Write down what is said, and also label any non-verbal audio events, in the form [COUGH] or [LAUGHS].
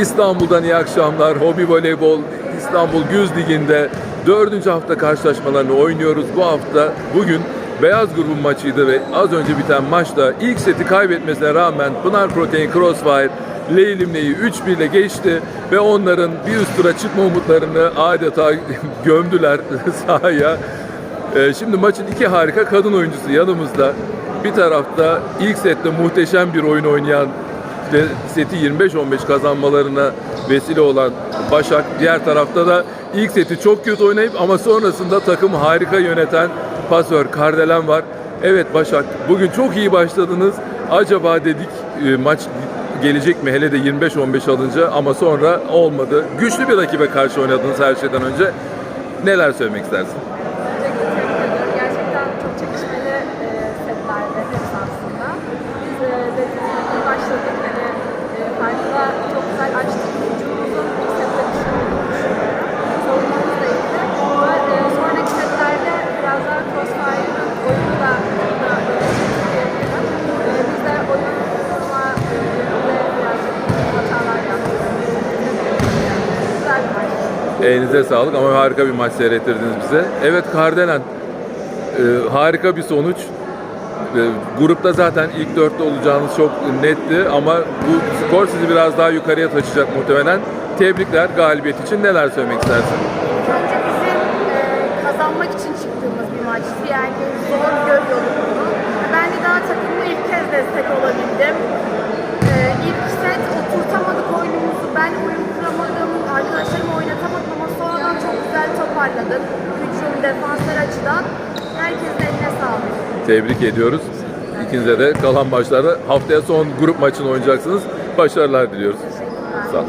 İstanbul'dan iyi akşamlar. Hobi Voleybol İstanbul Güz Ligi'nde dördüncü hafta karşılaşmalarını oynuyoruz. Bu hafta bugün Beyaz grubun maçıydı ve az önce biten maçta ilk seti kaybetmesine rağmen Pınar Protein Crossfire Leylimle'yi 3-1 ile geçti ve onların bir üst tura çıkma umutlarını adeta [LAUGHS] gömdüler [LAUGHS] sahaya. Ee, şimdi maçın iki harika kadın oyuncusu yanımızda. Bir tarafta ilk sette muhteşem bir oyun oynayan seti 25-15 kazanmalarına vesile olan Başak. Diğer tarafta da ilk seti çok kötü oynayıp ama sonrasında takımı harika yöneten pasör Kardelen var. Evet Başak bugün çok iyi başladınız. Acaba dedik e, maç gelecek mi hele de 25-15 alınca ama sonra olmadı. Güçlü bir rakibe karşı oynadınız her şeyden önce. Neler söylemek istersin? Elinize sağlık ama harika bir maç seyrettirdiniz bize. Evet Kardelen e, harika bir sonuç. E, grupta zaten ilk dörtte olacağınız çok netti ama bu skor sizi biraz daha yukarıya taşıyacak muhtemelen. Tebrikler galibiyet için neler söylemek istersin? Önce bizim e, kazanmak için çıktığımız bir maçtı. Yani zor görüyorduk bunu. Ben de daha takımla ilk kez destek olabildim. E, ilk set oturtamadık oyunumuzu. Ben oyun kuramadım, arkadaşlarımı oynatamadım ama sonradan çok güzel toparladık. Hücum, defanslar açıdan. Herkesin eline sağlık. Tebrik ediyoruz. İkinize de kalan maçlarda haftaya son grup maçını oynayacaksınız. Başarılar diliyoruz. Sağ olun.